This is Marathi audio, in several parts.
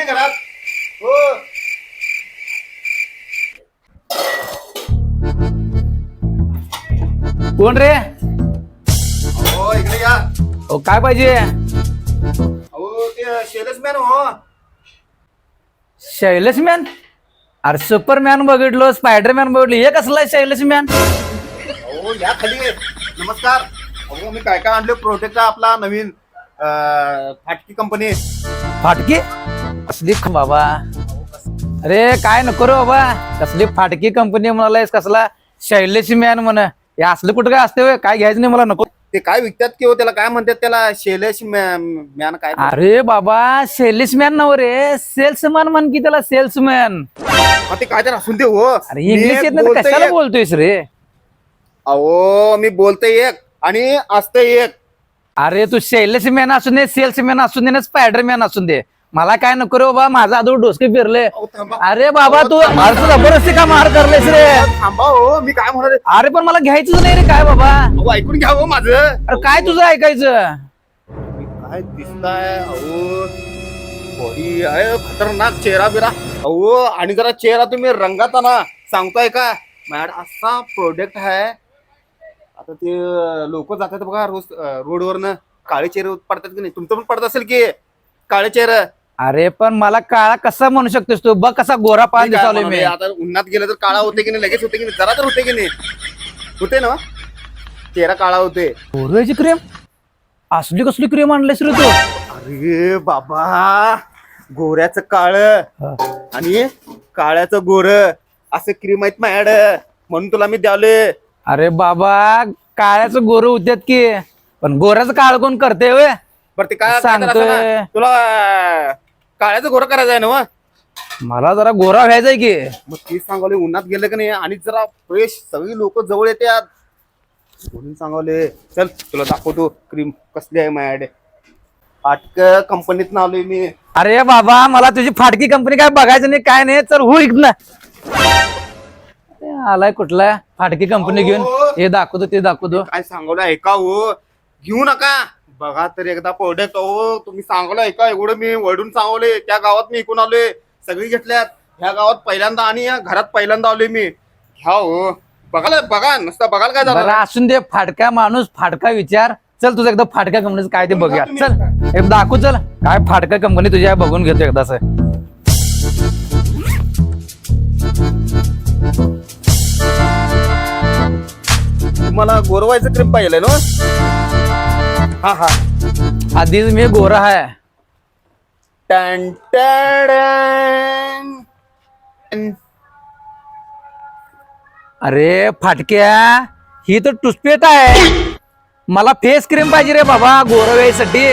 नाही घरात. हो. कोण रे? हो इकडे या. अहो, काय पाहिजे? अहो ते सेल्समॅन हो. शैलेशमॅन? अरे सुपरमॅन बघितलो स्पायडरमॅन बघितलो हे कसला शैलेशमॅन? अहो या खाली नमस्कार. अहो मी काय काय आणले? प्रोडक्ट आपला नवीन अं, फाटकी कंपनी फाटकी? कसली ख- बाबा. अरे काय नको रे बाबा. कसली फाटकी कंपनी म्हणालायस कसला? शैलेशमॅन म्हण. हे असलं कुठं काय असते? काय घ्यायचं नाही मला नको. ते काय विकतात की हो? त्याला काय म्हणतात त्याला? शैलेश मॅन काय? अरे बाबा सेल्समॅन नव रे. सेल्समॅन म्हण की त्याला सेल्समॅन. हा, ते काय तर असून दे हो. अरे इंग्लिश येत नाही तर बोलतोय कशाला एक. बोलतोयस रे? अहो मी बोलतोय एक. आणि असतंय एक. अरे तू सेल्समॅन असून दे सेल्समॅन असून दे ना स्पायडरमॅन असून दे. मला काय नको रे बाबा माझा आदू डोसके फिरले. थांबा. अरे बाबा तू अर्थ जबरदस्ती का मार करलेस रे? थांबा हो मी काय म्हणत आहे? अरे पण मला घ्यायचंच नाही रे काय बाबा? अहो ऐकून घ्या हो माझं. अरे काय तुझं ऐकायचं? काय दिसताय अहो. बॉडी आहे खतरनाक चेहरा बिरा. अहो आणि जरा चेहरा तुम्ही रंगात आणा. सांगताय का? मॅड असा प्रोडक्ट आहे. आता ते लोक जातात बघा रोज रोडवरनं काळे चेहरे पडतात की नाही? तुमचं पण पडत असेल की? काळे चेहरा. अरे पण मला काळा कसा म्हणू शकतोस तू? बघ कसा गोरा पान दिसावलोय मी. आता उन्हात गेलं तर काळा होते की नाही? लगेच होते की नाही? जरा तर होते की नाही? होते ना? चेहरा काळा होते. गोऱ्याची क्रीम असली कसली क्रीम आणलीस रे तू? अरे बाबा गोऱ्याचं काळ आणि काळ्याचं गोर असं क्रीम आहेत मॅड म्हणून तुला मी द्यावले अरे बाबा काळ्याचं गोरं होत्यात की. पण गोऱ्याचं काळ कोण करते वे बरं ते काय काय तर सांगतोय. ना, तुला काळ्याचं गोरं करायचं आहे ना? मला जरा गोरा व्हायचंय की. मग तेच सांगवले उन्हात गेलं की नाही? आणि जरा फ्रेश सगळी लोक जवळ येतात म्हणून सांगवले चल तुला दाखवतो क्रीम कसली आहे मॅड फाटक कंपनीत आलोय मी. अरे बाबा मला तुझी फाटकी कंपनी काय बघायचं नाही काय नाही चल हो इकडनं. अरे, आलाय कुठला? फाटकी कंपनी घेऊन. हे दाखवतो ते दाखवतो. काय सांगवलं ऐका हो. घेऊ नका. बघा तर एकदा प्रोडक्ट हो तुम्ही सांगवलं ऐका एवढं मी वडून सांगवले त्या गावात मी इकून आलोय. सगळी घेतल्यात. ह्या गावात पहिल्यांदा आणि या घरात पहिल्यांदा आलोय मी. घ्या हो. बघायला बघा. नुसतं बघायला काय बरं झालं असून दे फाटका माणूस फाटका विचार. चल तुझं एकदा फाटका कंपनीचं काय ते बघूया. चल एक दाखव चल. काय फाटका कंपनी तुझ्या बघून घेतो एकदा तुम्हाला गोरवायचं क्रीम पाहिजे ना? हा हा. आधीच मी गोरा आहे टन टडन. अरे फाटक्या ही तर टुसपेट आहे. मला फेस क्रीम पाहिजे रे बाबा गोरा व्हायसाठी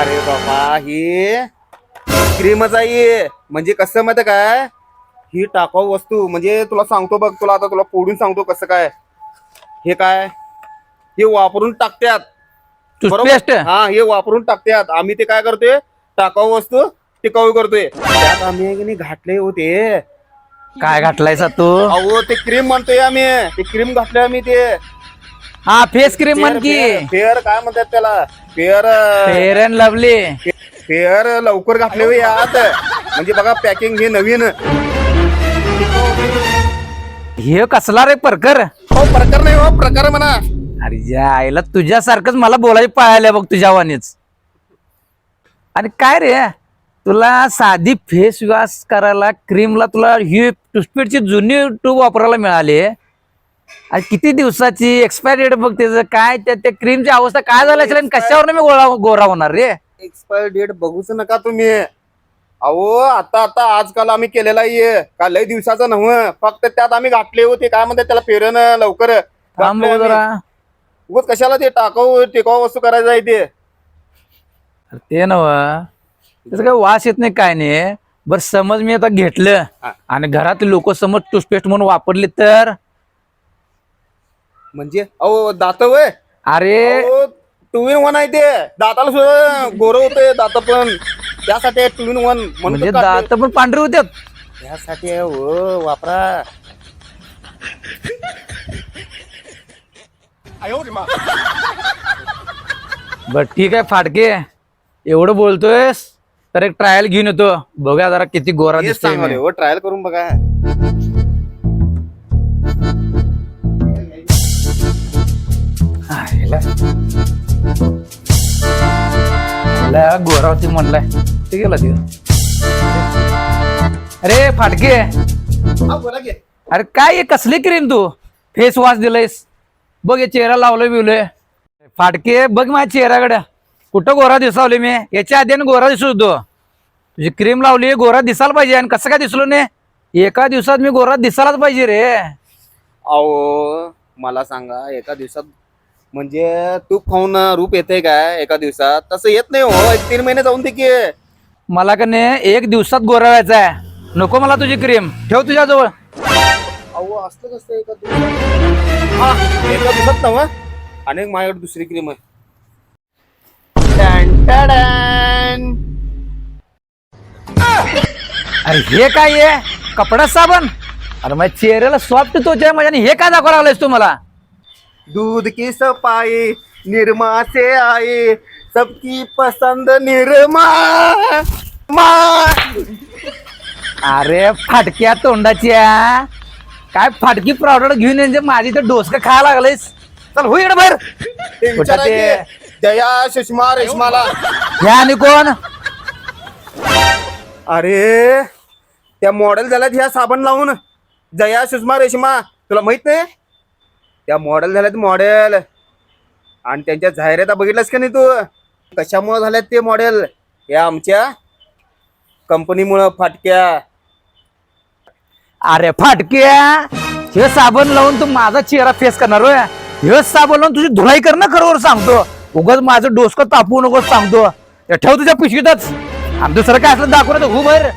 अरे बाबा ही क्रीमच आहे. म्हणजे कसं माहिती काय? ही टाकाऊ वस्तू. म्हणजे तुला सांगतो बघ तुला आता तुला फोडून सांगतो कसं काय. हे काय? हे वापरून टाकत्यात. टुथपेस्ट हा हे वापरून टाकत्यात आम्ही ते काय करतोय? टाकाऊ वस्तू टिकाऊ करतोय. त्यात आम्ही आहे की नाही घातले होते. काय घातलायसा तू? अहो ते क्रीम म्हणतोय आम्ही. ते क्रीम घातले आम्ही ते. हा फेस क्रीम म्हण की. फेअर काय म्हणतात त्याला? Fair fair and lovely fair लवकर घातले हो यात. म्हणजे बघा पॅकिंग हे नवीन. हे कसला रे परकर? हो प्रकार नाही हो प्रकार म्हणा. अरे या आईला तुझ्यासारखंच मला बोलायची पाहायला बघ तुझ्या वाणीच. आणि काय रे? तुला साधी फेस वॉश करायला क्रीमला तुला ही टुथपेडची जुनी ट्यूब वापरायला मिळाली. आणि किती दिवसाची एक्सपायरी डेट बघ त्याचं. काय त्या क्रीमची अवस्था काय झाली असेल आणि कशावर मी गोळा गोरा होणार रे? एक्सपायर डेट बघूच नका तुम्ही. अहो आता आता आजकाल आम्ही केलेला आहे का लय दिवसाचं नव्ह? फक्त त्यात आम्ही घातले होते. काय म्हणतात त्याला पेरन लवकर? थांब बघू. जरा. उगाच कशाला ते टाकाऊ टेकाऊ वस्तू करायचं आहे ते अरे ते नव त्याचा काही वास येत नाही काय नाही. बर समज मी आता घेतलं हा. आणि घरातले लोक समज टूथपेस्ट म्हणून वापरले तर? म्हणजे? अहो दात वय. अरे. टू इन वन आहे ते. दाताला सुद्धा गोरं होते दात पण. त्यासाठी टू इन वन म्हणजे दात पण पांढरे होते त्यासाठी आहे, हो वापरा. बर ठीक आहे फाटके. एवढं बोलतोयस तर एक ट्रायल घेऊन येतो. बघूया जरा किती गोरा दिसतोय मी. हो ट्रायल करून बघा. लय. गोरा होती म्हणलाय. ते गेला तिथं. अरे फाटके. हा, बोला की. अरे काय हे कसली क्रीम तू? फेस वॉश दिलंयस. बघ हे चेहरा लावलोय बिवलोय. फाटके बघ माझ्या चेहऱ्याकडे. कुठं गोरा दिसावले मी? याच्या आधी आणि गोरा दिसत होतो. तुझी क्रीम लावली गोरा दिसायला पाहिजे. आणि कसं काय दिसलो नाही? एका दिवसात मी गोरा दिसायलाच पाहिजे रे. अहो मला सांगा एका दिवसात म्हणजे तूप खाऊन रूप येते काय? एका दिवसात? तसं येत नाही हो. एक तीन महिने जाऊन दे की. मला का नाही एक दिवसात गोरा व्हायचा आहे नको मला तुझी क्रीम ठेव तुझ्याजवळ. असतं कसं एका दिवसात हा एका दिवसात माझ्याकडे दुसरी क्रीम आहे. अरे हे काय आहे कपडा साबण? अरे माझ्या चेहऱ्याला सॉफ्ट तोच आहे माझ्या हे काय दाखवा लागलायस तू मला? दूध की सफाई निरमा से आए सबकी पसंद निरमा। मा अरे फाटक्या तोंडाच्या काय फाटकी प्रॉडक्ट घेऊन म्हणजे माझी तर डोसकं खायला लागलायस चल हो इकडे बाहेर. ते? जया सुषमा रेशमाला. ह्या आणि कोण? अरे त्या मॉडेल झाल्यात ह्या साबण लावून. जया सुषमा रेशमा तुला माहीत नाही? त्या मॉडेल झाल्यात मॉडेल आणि त्यांच्या जाहिराता बघितल्यास का नाही तू? कशामुळे झाल्यात ते मॉडेल या आमच्या कंपनीमुळं फाटक्या. अरे फाटक्या हे साबण लावून तू माझा चेहरा फेस करणार होय? हे साबण लावून तुझी धुलाई कर ना खरोबर सांगतो. उगाच माझं डोसकं तापवू नको सांगतो. हे ठेव तुझ्या पिशवीतच. आणि दुसरं काय असलं दाखवलं तर हो बाहेर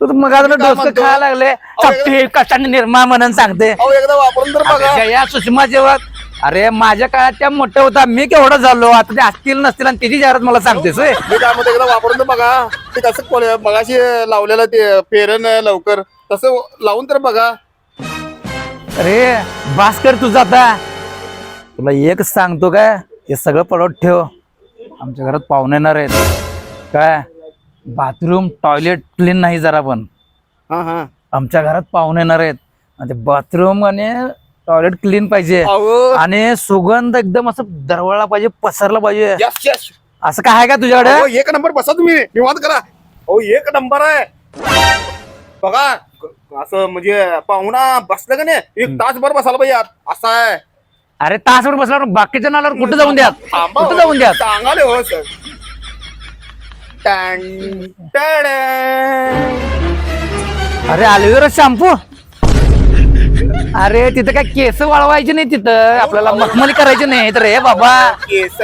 तू मग काय डोसकं? खायला लागले. कष्टाने निर्मा म्हणून सांगते. अहो एकदा वापरून तर बघा. अरे जया सुषमा जेव्हा अरे माझ्या काळात त्या मोठ्या होता. मी केवढं झालो? आता ते असतील नसतील आणि त्याची जाहिरात मला सांगतेस होय. मी एकदा वापरून तर बघा. ते कसं कोण- मगाशी लावलेलं ते पेरण लवकर. तसं लावून तर बघा. अरे भास्कर तुझा आता तुला एक सांगतो काय? हे सगळं पडवत ठेव. आमच्या घरात पाहुणे येणार आहेत. काय? बाथरूम टॉयलेट क्लीन नाही जरा पण. हा हा. आमच्या घरात पाहुणे येणार आहेत. आणि ते बाथरूम आणि टॉयलेट क्लीन पाहिजे. अहो. आणि सुगंध एकदम असं दरवळला पाहिजे पसरला पाहिजे. यस यस असं काय आहे का तुझ्याकडे? अहो, एक नंबर बसा तुम्ही. निवांत करा. हो एक नंबर आहे. बघा क- असं म्हणजे पाहुणा बसलं का नाही एक तासभर बसायला पाहिजे आत. असं आहे. अरे तासभर बसला बाकीच्या नाल्यावर कुठं जाऊन द्या थांबा कुठं. जाऊन द्या सांगाले हो सर. टॅन, टॅडॅन. अरे अलोवेरा शॅम्पू. अरे तिथं काय केस वाळवायचे नाही तिथं. आपल्याला मखमली करायची नाही तर रे बाबा. केस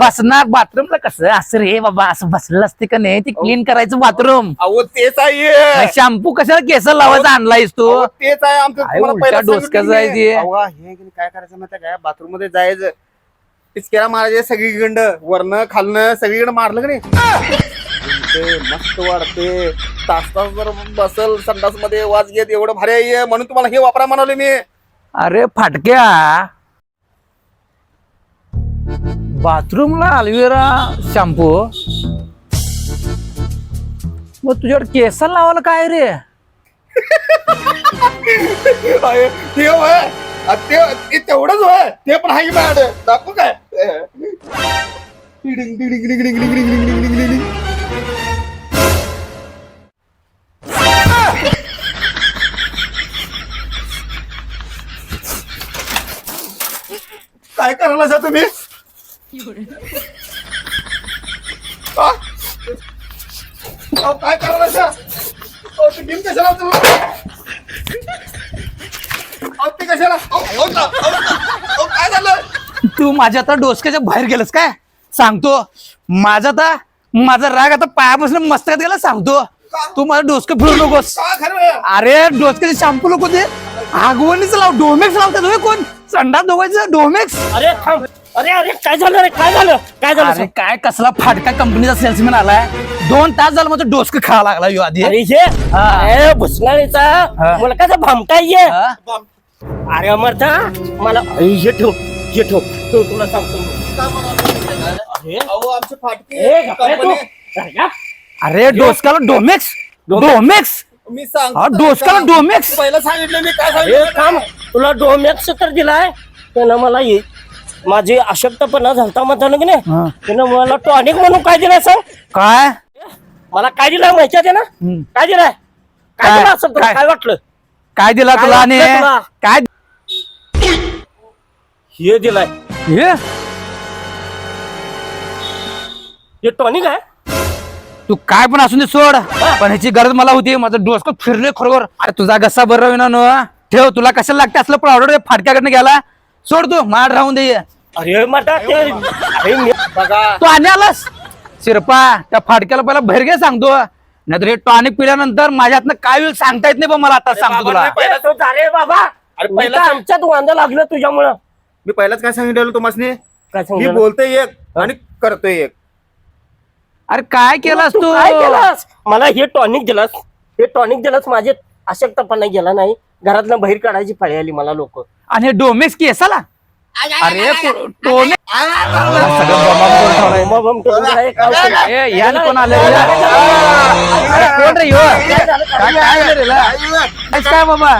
बसणार बाथरूमला कसं? असं रे बाबा असं बसलं असते का नाही? ते क्लीन करायचं बाथरूम. अहो तेच आहे. शॅम्पू कशाला केस लावायचा आणलायस तू? तेच आहे. आमचं हे नाही, काय करायचं माहिती काय बाथरूममध्ये जायचं. पिचकेला मारायचे सगळीकडं वरनं खालनं सगळीकडे मारलं का नाही? ते मस्त वाढते. तास तास जर बसल संडासमध्ये वाज घेत एवढं भारी आहे म्हणून तुम्हाला हे वापरा म्हणाले मी. अरे फाटक्या. बाथरूमला अल्वेरा शॅम्पू. मग तुझ्याकडे केसाला लावायला काय रे? अरे, ते होय. ते ते तेवढंच होय. ते पण आहे मॅड दाखवू काय? डिडिंग, डिडिंग, डिडिंग, डिडिंग, डिडिंग, डिडिंग, डिडिंग, डिडिंग, डिडिंग. काय करायला जा तुम्ही? काय करायला जा? कशाला तुला अहो, ते कशाला? काय झालं? माझ्या आता डोसक्याच्या बाहेर गेलस काय? सांगतो. माझा आता माझा राग आता पायापासून मस्तकात गेला सांगतो. तू माझं डोसकं फिरू नकोस. का खरं? अरे डोसक्याचे शॅम्पू लोक ते आगवणीच लाव डोमेक्स लावतात होय कोण? संडास धुवायचं डोमेक्स. अरे थांब. अरे अरे काय झालं रे? काय झालं? काय झालं? अरे. काय कसला फाटका कंपनीचा सेल्समॅन आलाय? दोन तास झालं माझं डोसकं खावा लागला यो आधी. अरे हे. अरे भुसनाळीचा हा. मुलगाचा भामटा ये? हा? अरे अमरता मला अरे, हे ठेव हे ठेव. ठेव, तुला सांगतो. मी. अरे, अहो आमचे फाटके ए, गप्पा तू. कंपनी- अरे, या. अरे डोसकाला डोमेक्स. डोमेक्स. मी सांग हा, डोमेक्स. पहिला सांगितलं मी काय सांगितलं? थांब तुला डोमॅक्स तर दिलाय. त्यानं मला ये माझी अशक्तपणा झालता म्हणताना की हा. नाही त्यानं मला टॉनिक म्हणून काय दिलाय सांग? काय? मला काय दिलाय माहिती आहे ना हम्म. काय दिलाय? काय काय? दिलं असं तुला? काय? काय वाटलं? काय दिला काय तुला आणि? वाटलं तुला? काय? हे दिलाय. हे? हे टॉनिक आहे? तू काय पण असून दे सोड. पण ह्याची गरज मला होती माझं डोसकं फिरले खरोखर अरे तुझा घसा बरं होईना न. ठेव तुला कशाला लागते असलं पावडर फाटक्याकडनं गेला सोड तू माड राहून दे. अरे ते अरे मी- बघा. तू आणि आलास? शिरपा त्या फाटक्याला पहिला बाहेर घे सांगतो. नाहीतर हे टॉनिक पिल्यानंतर माझ्या हातनं काय होईल सांगता येत नाही पण मला आता सांगतो तुला. पहिला तो झाले बाबा. अरे मी पहिला- तर आमच्यात वांदा लागलं तुझ्यामुळं. मी पहिलाच काय सांगितलं तुम्हाला काय मी सांगितलं? बोलतोय एक आणि करतोय एक. अरे काय केलास तू काय केलास? मला हे टॉनिक दिलास. हे टॉनिक दिलास माझे अशक्तपणा गेला नाही. घरातनं बाहेर काढायची फळी आली मला लोक. आणि हे डोमेक्स केसाला? अरे टोने यानं कोण आलं रे? कोण? काय बाबा?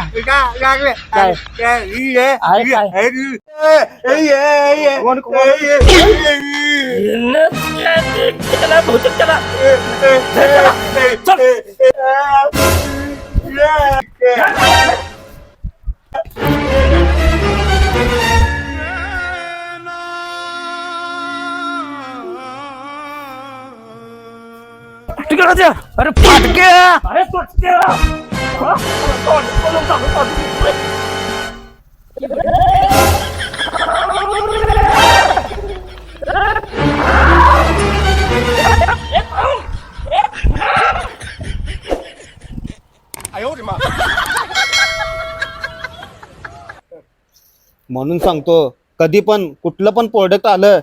तिकडे जा. अरे फाटके! अरे. म्हणून सांगतो कधी पण कुठलं पण प्रोडक्ट आलं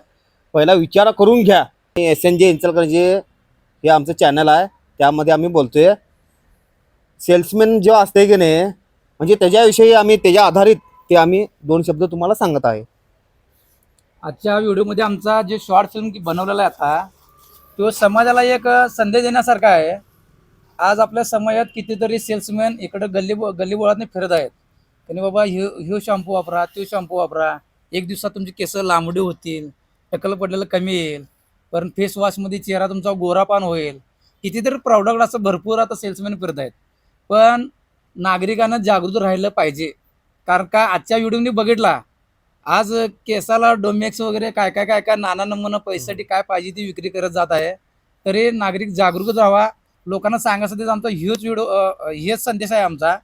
पहिला विचार करून घ्या. एस एन जे इंचलकरंजी हे आमचं चॅनल आहे. त्यामध्ये आम्ही बोलतोय. सेल्समॅन जो असते की नाही म्हणजे त्याच्याविषयी आम्ही त्याच्या आधारित ते आम्ही दोन शब्द तुम्हाला सांगत आहे. आजच्या व्हिडिओमध्ये आमचा जे शॉर्ट फिल्म बनवलेला आहे आता तो समाजाला एक संदेश देण्यासारखा आहे. आज आपल्या समाजात कितीतरी सेल्समॅन इकडं गल्ली गल्ली बोळात फिरत आहेत. त्यांनी बाबा ह्यो ह्यो शॅम्पू वापरा तो शॅम्पू वापरा. एक दिवसात तुमची केस लांबडी होतील टकल पडलेलं कमी येईल. पण फेस वॉशमध्ये चेहरा तुमचा गोरापान होईल. कितीतरी प्रॉडक्ट असं भरपूर आता सेल्समॅन फिरत आहेत पण नागरिकांना जागृत राहिलं पाहिजे. कारण का आजच्या व्हिडिओने बघितला? आज केसाला डोमेक्स वगैरे काय काय काय काय नाना नमुना पैशासाठी काय पाहिजे ती विक्री करत जात आहे. तरी नागरिक जागरूक राहावा. लोकांना सांगायसाठी आमचा ह्योच व्हिडिओ हेच संदेश आहे आमचा.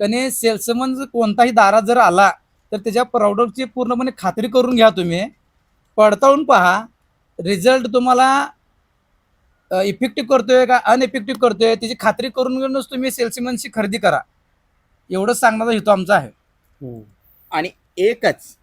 कने सेल्समन जर कोणताही दारात जर आला तर त्याच्या प्रॉडक्टची पूर्णपणे खात्री करून घ्या तुम्ही. पडताळून पहा. रिझल्ट तुम्हाला इफेक्टिव्ह करतोय का अनइफेक्टिव्ह करतोय त्याची खात्री करून घेऊनच तुम्ही सेल्समनची खरेदी करा. एवढंच सांगण्याचा हेतू आमचा आहे. आणि एकच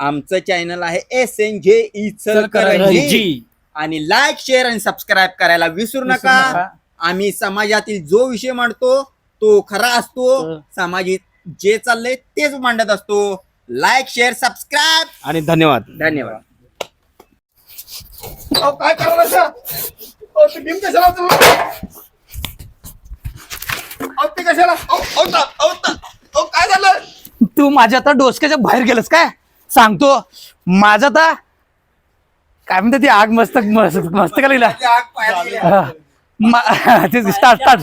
आमचं चॅनल आहे एस एन जे इचलकरंजी. आणि लाईक शेअर आणि सबस्क्राईब करायला विसरू नका. आम्ही समाजातील जो विषय मांडतो तो खरा असतो. हं. समाजात जे चाललंय तेच मांडत असतो. लाईक शेअर सबस्क्राईब आणि धन्यवाद. धन्यवाद. काय करायला कशाला? कशाला काय झालं? तू माझ्या आता डोसक्याच्या बाहेर गेलस काय? सांगतो. माझं आता काय म्हणते ती आग मस्त मस्त मस्त का लिहिला आग पाहायला गेली. ते स्टार्ट स्टार्ट.